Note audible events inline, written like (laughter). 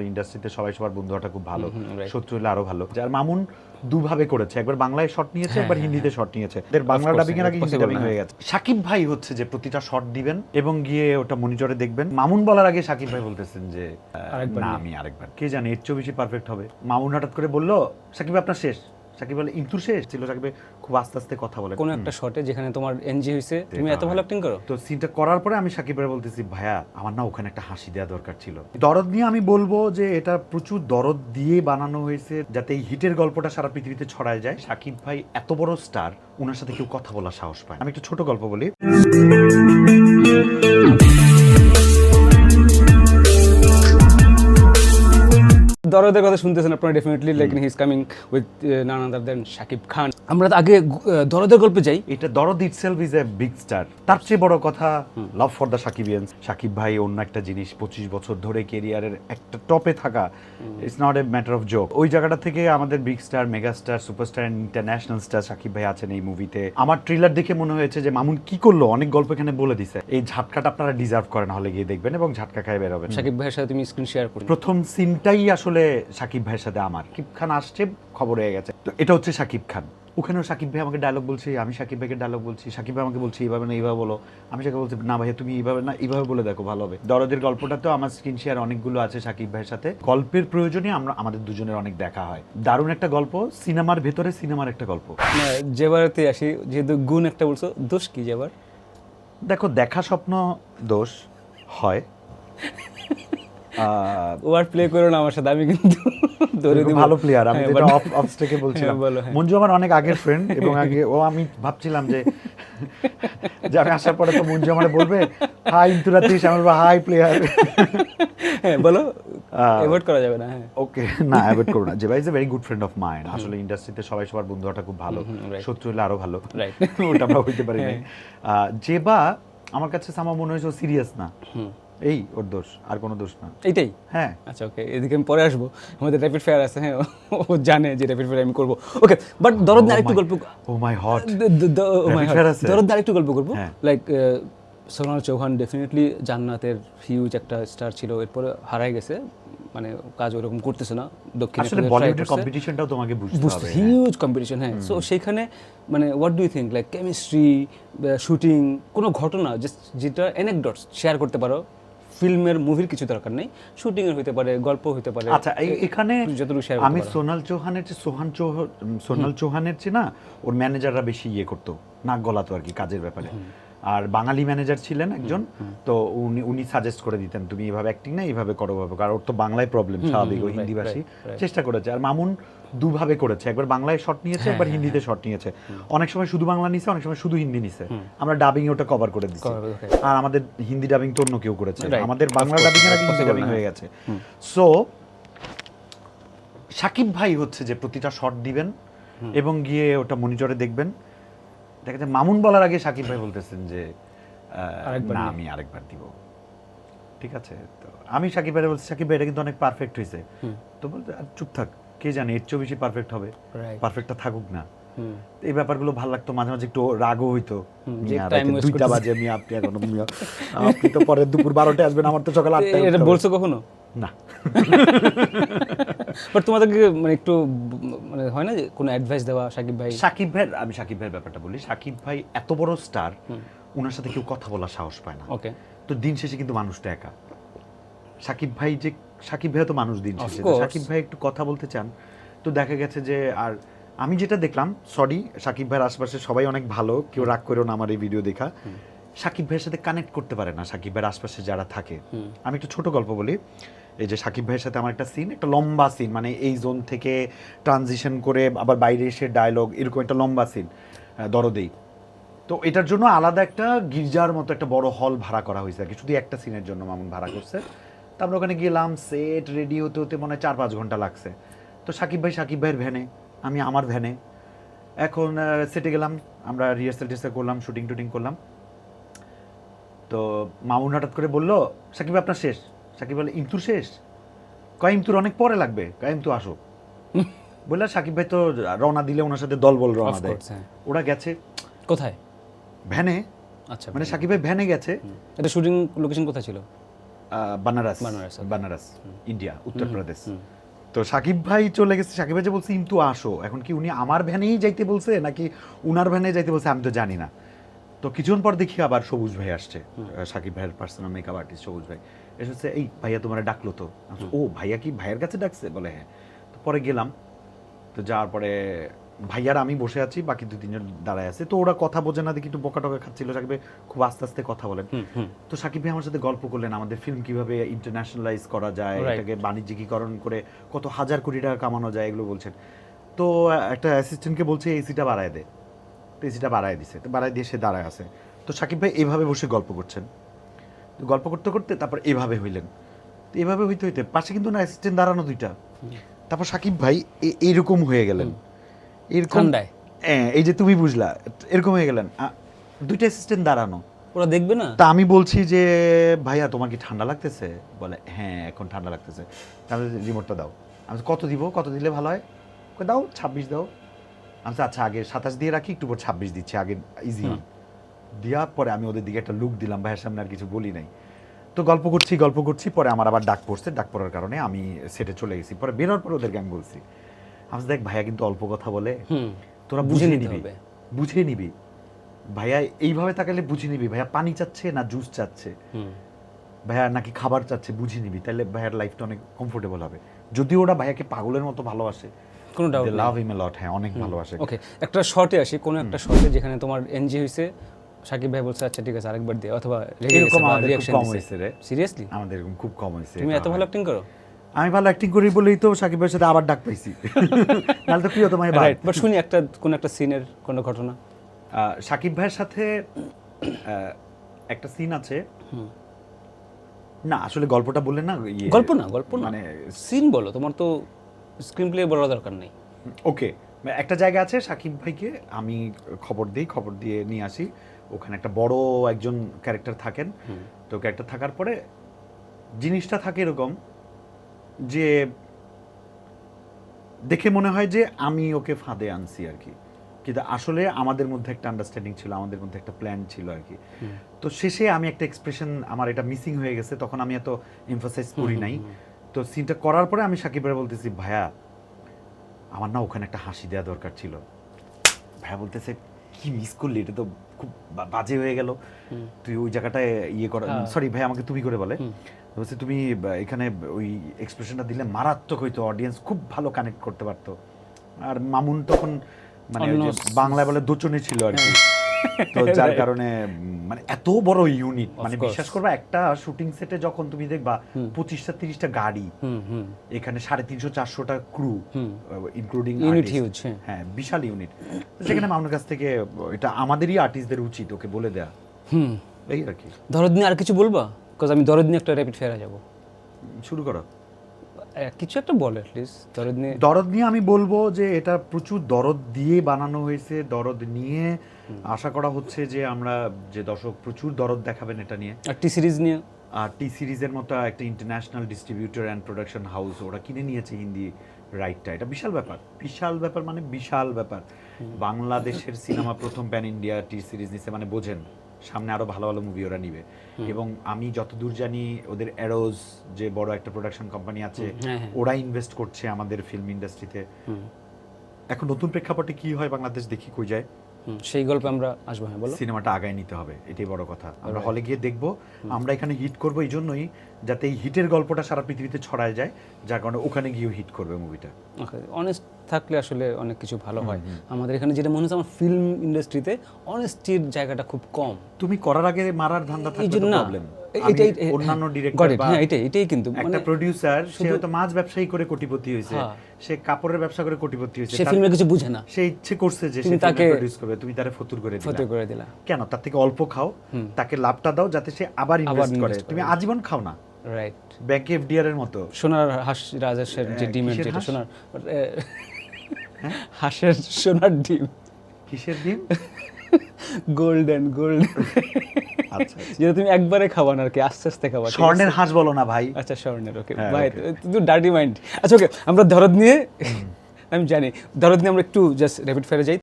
ইন্ডাস্ট্রিতে সবাই সবার বন্ধু হওয়াটা খুব ভালো. শত্রু হলে আরও ভালো। যার মামুন দুভাবে করেছে। একবার বাংলায় শট নিয়েছে হ্যাঁ, একবার হ্যাঁ, হিন্দিতে শট নিয়েছে। এদের বাংলা ডাবিং এর আগে হিন্দি ডাবিং হয়ে গেছে। সাকিব ভাই হচ্ছে যে প্রতিটা শট দিবেন এবং গিয়ে ওটা মনিটরে দেখবেন। মামুন বলার আগে সাকিব ভাই বলতেছেন যে আরেকবার না আমি আরেকবার। কে জানে এর চেয়ে বেশি পারফেক্ট হবে। মামুন হঠাৎ করে বলল সাকিব আপনার শেষ? সাকিব বলে ইন্তুর শেষ ছিল সাকিব খুব আস্তে আস্তে কথা বলে। কোনো একটা শটে যেখানে তোমার এনজি হয়েছে তুমি এত ভালো অ্যাক্টিং করো? তো সিনটা করার পরে আমি সাকিব ভাই বলতেছি ভাইয়া আমার না ওখানে একটা হাসি দেওয়া দরকার ছিল। দরদ নিয়ে আমি বলব যে এটা প্রচুর দরদ দিয়ে বানানো হয়েছে যাতে এই হিটের গল্পটা সারা পৃথিবীতে ছড়ায় যায়। সাকিব ভাই এত বড় স্টার ওনার সাথে কেউ কথা বলার সাহস পায় আমি একটা ছোট গল্প বলি। দরদের কথা শুনতেছেন আপনারা definitely like he is coming with none other than Shakib Khan আমরা আগে দরদের গল্পে যাই। এটা Dorod itself is a big star তার চেয়ে বড় কথা love for the Shakibians Shakib ভাই অন্য একটা জিনিস পঁচিশ বছর ধরে কেরিয়ারের একটা টপে থাকা। It's not a matter of joke ওই জায়গাটা থেকে আমাদের big star mega star superstar international star Shakib ভাই আছেন এই মুভিতে আমার ট্রেলার দেখে মনে হয়েছে যে মামুন কি করল? অনেক গল্প এখানে বলে দিছে। এই ঝাটকাটা আপনারা ডিজার্ভ করেন হলে গিয়ে দেখবেন এবং ঝাটকা খায় বেরোবেন শাকিব ভাইয়ের সাথে তুমি স্ক্রিন শেয়ার করো। প্রথম সিনটাই আসলে সাকিব ভাইয়ের সাথে আমার। সাকিব খান আসছে খবর হয়ে গেছে। তো এটা হচ্ছে সাকিব খান। ওখানেও সাকিব ভাই আমাকে ডায়লগ বলছে আমি সাকিব ভাইকে ডায়লগ বলছি সাকিব ভাই আমাকে বলছে এইভাবে না এইভাবে বলো। আমি সাকিব বলছি না ভাইয়া তুমি এইভাবে না এইভাবে বলে দেখো ভালো হবে। দরদের গল্পটা তো আমার স্ক্রিন শেয়ার অনেকগুলো আছে সাকিব ভাইয়ের সাথে। গল্পের প্রয়োজনে আমরা আমাদের দুজনের অনেক দেখা হয়। দারুণ একটা গল্প সিনেমার ভেতরে সিনেমার একটা গল্প। যেবারতে আসি যেহেতু গুণ একটা বলছো দোষ কি যেবার দেখো দেখা স্বপ্ন দোষ হয়। আহ, ওয়ার্ড প্লে করো না আমার সাথে আমি কিন্তু ধরে দিব। ভালো প্লেয়ার আমি হ্যাঁ, যেটা অফ অফ স্টেকে বলছিলাম। হ্যাঁ, হ্যাঁ। মঞ্জু আমার অনেক আগের ফ্রেন্ড এবং আগে ও আমি ভাবছিলাম যে যে আমি আসার পরে তো মঞ্জু আমার বলবে হাই ইন্তুরাতিস আমার হাই প্লেয়ার হ্যাঁ বলো অ্যাভয়েড করা যাবে না হ্যাঁ। ওকে না অ্যাভয়েড করো না। ভাই is a very good friend of mind আসলে ইন্ডাস্ট্রিতে সবাই সবার বন্ধু হওয়াটা খুব ভালো। শত্রু হলে আরও ভালো। Right. (laughs) ওটা আমরা হইতে পারি নাই হ্যাঁ। আহ, যে বা আমার কাছে সামা মনে হয়েছে সিরিয়াস না। এই ওর দোষ আর কোনো দোষ না। এইটাই? হ্যাঁ। আচ্ছা ওকে এদিকে আমি পরে আসব। আমাদের র্যাপিড ফায়ার আছে হ্যাঁ ও জানে যে র্যাপিড ফায়ার আমি করব। ওকে বাট দরদ নিয়ে আরেকটু গল্প ও মাই হট oh? দরদ নিয়ে আরেকটু গল্প করব। হ্যাঁ। লাইক সোনাল চৌহান ডেফিনেটলি জান্নাতের হিউজ একটা স্টার ছিল এরপরে হারাই গেছে। মানে কাজ ওরকম করতেছে না দক্ষিণে আসলে বলিউডের কম্পিটিশনটাও তোমাকে বুঝতে হবে হ্যাঁ। হিউজ কম্পিটিশন হ্যাঁ। সো সেখানে মানে what do you think like chemistry shooting কোনো ঘটনা just যেটা অ্যানেকডটস শেয়ার করতে পারো। ফিল্মের মুভির কিছু দরকার নেই। শুটিং এর হতে পারে গল্প হতে পারে। আচ্ছা এখানে আমি সোনাল চৌহানের চেয়ে সোহান সোনাল চৌহানের চেয়ে না ওর ম্যানেজাররা বেশি ইয়ে করতো নাক গলাতো আর কি কাজের ব্যাপারে। আর বাঙালি ম্যানেজার ছিলেন একজন তো উনি উনি সাজেস্ট করে দিতেন তুমি এভাবে অ্যাক্টিং না এইভাবে করো ভাবে কারণ ওর তো বাংলায় প্রবলেম স্বাভাবিক right, right. চেষ্টা করেছে। আর মামুন দুভাবে করেছে। একবার বাংলায় শট নিয়েছে একবার হিন্দিতে শট নিয়েছে। অনেক সময় শুধু বাংলা নিছে অনেক সময় শুধু হিন্দি নিছে। আমরা ডাবিং ওটা কভার করে দিচ্ছি আর আমাদের হিন্দি ডাবিং তো অন্য কেউ করেছে। আমাদের বাংলা ডাবিং এর হিন্দি ডাবিং হয়ে। গেছে। সো সাকিব ভাই হচ্ছে যে প্রতিটা শট দিবেন এবং গিয়ে ওটা মনিটরে দেখবেন। দেখা যায় মামুন বলার আগে সাকিব ভাই বলতেছেন যে না। আমি আরেকবার দিব। ঠিক আছে? তো আমি সাকিব ভাই বলছি সাকিব ভাই এটা কিন্তু অনেক পারফেক্ট হয়েছে তো বলতে চুপ থাক। কে জানে এর চেয়েও বেশি পারফেক্ট হবে. পারফেক্টটা থাকুক না। এই ব্যাপারগুলো ভালো লাগতো মাঝে মাঝে একটু রাগও হইতো। দুইটা বাজে আমি আপনি এখনও মিয়া, আপনি তো পরে দুপুর বারোটায় আসবেন আমার তো সকাল আটটায় এটা বলছো কখনো? না। বাট তোমাদেরকে মানে একটু মানে হয় না যে কোনো অ্যাডভাইস দেওয়া সাকিব ভাই? সাকিব ভাই আমি সাকিব ভাইয়ের ব্যাপারটা বলি। সাকিব ভাই এত বড় স্টার ওনার সাথে কেউ কথা বলার সাহস পায় না। ওকে তো দিন শেষে কিন্তু মানুষটা একা। সাকিব ভাই যে সাকিব ভাই তো মানুষ দিন. সাকিব ভাই একটু কথা বলতে চান তো দেখা গেছে যে আর আমি যেটা দেখলাম সরি সাকিব ভাইয়ের আশপাশে সবাই অনেক ভালো কেউ রাগ করেও না আমার এই ভিডিও দেখা। সাকিব ভাইয়ের সাথে কানেক্ট করতে পারে না সাকিব ভাইয়ের আশপাশে যারা থাকে। আমি একটা ছোট গল্প বলি এই যে সাকিব ভাইয়ের সাথে আমার একটা সিন একটা লম্বা সিন মানে এই জোন থেকে ট্রানজিশন করে আবার বাইরে এসে ডায়লগ এরকম একটা লম্বা সিন দরদেই। তো এটার জন্য আলাদা একটা গির্জার মতো একটা বড় হল ভাড়া করা হয়েছে আর কি। শুধু একটা সিনের জন্য মামুন ভাড়া করছে। তো আমরা ওখানে গেলাম সেট রেডি হতে হতে মনে হয় চার পাঁচ ঘণ্টা লাগছে। তো সাকিব ভাই সাকিব ভাইয়ের ভ্যানে আমি আমার ভ্যানে এখন সেটে গেলাম আমরা রিহার্সাল টিহার্সাল করলাম শুটিং টুটিং করলাম। তো মামুন হঠাৎ করে বলল সাকিব আপনার শেষ? সাকিব বলে ইমতুর শেষ? কয় ইমতুর অনেক পরে লাগবে। কয় ইমতু আসো। (laughs) বললে সাকিব ভাই তো রওনা দিলে ওনার সাথে দল বল রওনা দেয়। হ্যাঁ। ওরা গেছে। কোথায়? ভ্যানে আচ্ছা মানে সাকিব ভাই ভ্যানে গেছে। এটা শুটিং লোকেশন কোথায় ছিল? বানারস বানারস. বানারস ইন্ডিয়া উত্তরপ্রদেশ। তো সাকিব ভাই চলে গেছে সাকিব ভাই যে বলছে ইন্তু আসো। এখন কি উনি আমার ভ্যানেই যাইতে বলছে নাকি উনার ভ্যানে যাইতে বলছে আমি তো জানি না। তো কিছুক্ষণ পর দেখি আবার সবুজ ভাই আসছে সাকিব ভাইয়ের পার্সোনাল মেকআপ আর্টিস্ট সবুজ ভাই। এসেছে এই ভাইয়া তোমার ডাকলো তো। ও ভাইয়া কি ভাইয়ের কাছে ডাকছে? বলে হ্যাঁ। তো পরে গেলাম তো যাওয়ার পরে ভাইয়ার আমি বসে আছি বাকি দু তিনজন দাঁড়ায় আছে। তো ওরা কথা বোঝে না দেখি একটু বকা টকা খাচ্ছিল সাকিব খুব আস্তে আস্তে কথা বলেন। তো সাকিব ভাই আমার সাথে গল্প করলেন আমাদের ফিল্ম কীভাবে ইন্টারন্যাশনালাইজ করা যায় এটাকে বাণিজ্যিকীকরণ করে কত হাজার কোটি টাকা কামানো যায় এগুলো বলছেন। তো একটা অ্যাসিস্ট্যান্টকে বলছে এসিটা বাড়ায় দে। তো এসিটা বাড়ায় দিছে তো বাড়ায় দিয়ে সে দাঁড়ায় আছে। তো সাকিব ভাই এভাবে বসে গল্প করছেন। তো গল্প করতে করতে তারপর এভাবে হইলেন। তো এভাবে হইতে হইতে পাশে কিন্তু না অ্যাসিস্ট্যান্ট দাঁড়ানো দুইটা। তারপর সাকিব ভাই এরকম হয়ে গেলেন। এরকম। হ্যাঁ এই যে তুমি বুঝলা এরকম হয়ে গেলেন। দুইটা অ্যাসিস্ট্যান্ট দাঁড়ানো। ওরা দেখবে না? তা আমি বলছি যে ভাইয়া তোমার কি ঠান্ডা লাগতেছে? বলে হ্যাঁ এখন ঠান্ডা লাগতেছে। তাহলে রিমোটটা দাও। আমি কত দিব? কত দিলে ভালো হয়? দাও ছাব্বিশ দাও। আমি আচ্ছা আগে সাতাশ দিয়ে রাখি একটু পর ছাব্বিশ দিচ্ছি আগে ইজি দেওয়ার পরে আমি ওদের দিকে একটা লুক দিলাম ভাইয়ের সামনে আর কিছু বলি নাই। তো গল্প করছি গল্প করছি পরে আমার আবার ডাক পড়ছে ডাক পড়ার কারণে আমি সেটে চলে গেছি। পরে বেরোর পরে ওদেরকে আমি বলছি আমি দেখ ভাইয়া কিন্তু অল্প কথা বলে তোরা বুঝে নিবি। বুঝে নিবি। ভাইয়া এইভাবে তাকালে বুঝে নিবি ভাইয়া পানি চাচ্ছে না জুস চাচ্ছে? ভাইয়া নাকি খাবার চাচ্ছে বুঝে নিবি তাহলে ভাইয়ার লাইফটা অনেক কমফোর্টেবল হবে। যদি ওরা ভাইয়াকে পাগলের মতো ভালোবাসে কোনো ডাউট লাভ হিম লট হ্যাঁ অনেক ভালোবাসে। ওকে একটা শর্টে আসি কোনো একটা শর্টে যেখানে তোমার এনজি হয়েছে সাকিব ভাই বলছে আচ্ছা ঠিক আছে আরেকবার দিয়ে অথবা এরকম আমাদের খুব কম হয়েছে রে। সিরিয়াসলি আমাদের এরকম খুব কম হয়েছে তুমি এত ভালো অ্যাক্টিং করো? আমি ভালো অ্যাক্টিং করি বলেই তো সাকিবের সাথে আবার ডাক পাইছি। (laughs) নাহলে তো প্রিয় তোমায় রাইট বাট শুনি একটা কোন একটা সিনের কোনো ঘটনা? সাকিব ভাইয়ের সাথে একটা সিন আছে। না আসলে গল্পটা বললেন না ইয়ে, গল্প না গল্প না। মানে সিন বলো তোমার তো স্ক্রিন প্লে বলার দরকার নেই। ওকে একটা জায়গা আছে সাকিব ভাইকে আমি খবর দিই খবর দিয়ে নিয়ে আসি। ওখানে একটা বড় একজন ক্যারেক্টার থাকেন। তো ক্যারেক্টার থাকার পরে জিনিসটা থাকে এরকম যে দেখে মনে হয় যে আমি ওকে ফাঁদে আনছি আর কি। কিন্তু আসলে আমাদের মধ্যে একটা আন্ডারস্ট্যান্ডিং ছিল আমাদের মধ্যে একটা প্ল্যান ছিল আর কি। তো শেষে আমি একটা এক্সপ্রেশন আমার এটা মিসিং হয়ে গেছে তখন আমি এত এমফাসাইজ করি নাই। তো সিনটা করার পরে আমি সাকিব ভাই বলতেছি ভাইয়া আমার না ওখানে একটা হাসি দেওয়া দরকার ছিল। ভাইয়া বলতেছে কি মিস করলি? এটা তো খুব বাজে হয়ে গেল। তুই ওই জায়গাটায় ইয়ে করা। সরি ভাই আমাকে তুমি করে বলে। বলছে তুমি এখানে ওই এক্সপ্রেশনটা দিলে মারাত্মক হইতো অডিয়েন্স খুব ভালো কানেক্ট করতে পারতো। আর মামুন তখন মানে বাংলায় বলে দোচনে ছিল আর কি। (laughs) তো যার কারণে মানে এত বড় ইউনিট মানে বিশ্বাস করবা একটা শুটিং সেটে যখন তুমি দেখবা পঁচিশটা তিরিশটা গাড়ি হুম হুম। এখানে সাড়ে তিনশো চারশোটা ক্রু ইনক্লুডিং huge, হ্যাঁ। বিশাল ইউনিট সেখানে মামুনের কাছ থেকে এটা আমাদেরই আর্টিস্টদের উচিত ওকে বলে দেয়া। হুম। এই আর কি। দরদ নিয়ে আর কিছু বলবা? বিকজ আমি দরদ নিয়ে একটা র্যাপিড ফেরা যাব। শুরু করো। কিছু একটা বল অ্যাটলিস্ট দরদ নিয়ে দরদ নিয়ে আমি বলব যে এটা প্রচুর দরদ দিয়ে বানানো হয়েছে দরদ নিয়ে। আশা করা হচ্ছে যে আমরা যে দর্শক প্রচুর দরদ দেখাবেন এটা নিয়ে। আর টি সিরিজ নিয়ে? আর টি সিরিজের মতো একটা international distributor and production house ওরা কিনে নিয়েছে হিন্দি রাইটটা এটা বিশাল ব্যাপার। বিশাল ব্যাপার মানে বিশাল ব্যাপার। বাংলাদেশের সিনেমা প্রথম প্যান ইন্ডিয়া টি সিরিজ নিছে মানে বোঝেন। সামনে আরও ভালো ভালো মুভি ওরা নিবে। এবং আমি যতদূর জানি ওদের অ্যারোজ যে বড় একটা প্রোডাকশন কোম্পানি আছে হ্যাঁ, হ্যাঁ। ওরা ইনভেস্ট করছে আমাদের ফিল্ম ইন্ডাস্ট্রিতে এখন নতুন প্রেক্ষাপটে কি হয় বাংলাদেশ দেখি কই যায়। সেই গল্পে আমরা আসব হ্যাঁ বলো। সিনেমাটা আগায় নিতে হবে এটাই বড় কথা। আমরা হলে গিয়ে দেখব আমরা এখানে হিট করব এই জন্যই যাতে এই হিটের গল্পটা সারা পৃথিবীতে ছড়ায় যায় যার কারণে ওখানে গিয়েও হিট করবে মুভিটা। অনেস্ট থাকলে আসলে অনেক কিছু ভালো হয়। আমাদের এখানে যেটা মনে হচ্ছে আমার ফিল্ম ইন্ডাস্ট্রিতে অনেস্টির জায়গাটা খুব কম। তুমি করার আগে মারার ধান্দা থাকলে প্রবলেম এটাই অন্যান্য হ্যাঁ, ডিরেক্টর বা হ্যাঁ এটাই এটাই কিন্তু একটা মানে প্রোডিউসার সে হয়তো মাছ ব্যবসায়ী করে কোটিপতি হয়েছে হ্যাঁ। সে কাপড়ের ব্যবসা করে কোটিপতি হয়েছে সে ফিল্মের কিছু বুঝে না। সে ইচ্ছে করছে যে সে তাকে প্রডিউস করবে তুমি তারে ফতুর করে দিলা। ফতে করে দিলা। কেন? তার থেকে অল্প খাও তাকে লাভটা দাও যাতে সে আবার ইনভেস্ট করে। তুমি আজীবন খাও না। রাইট ব্যাংকে এফডিআর এর মতো। সোনার হাঁস রাজেশের যে হ্যাঁ, ডিমের যেটা সোনার হাঁসের সোনার ডিম। কিসের ডিম? গোল্ডেন গোল্ড আচ্ছা যেটা তুমি একবারে খাবা না আর কি আস্তে আস্তে খাবা স্বর্ণের হাঁস বলো না ভাই। আচ্ছা স্বর্ণের ওকে হ্যাঁ, ভাই ডার্টি মাইন্ড আচ্ছা ওকে আমরা ধরদ নিয়ে আমি জানি ধরদ নিয়ে আমরা একটু জাস্ট র্যাপিড ফেরে যাই।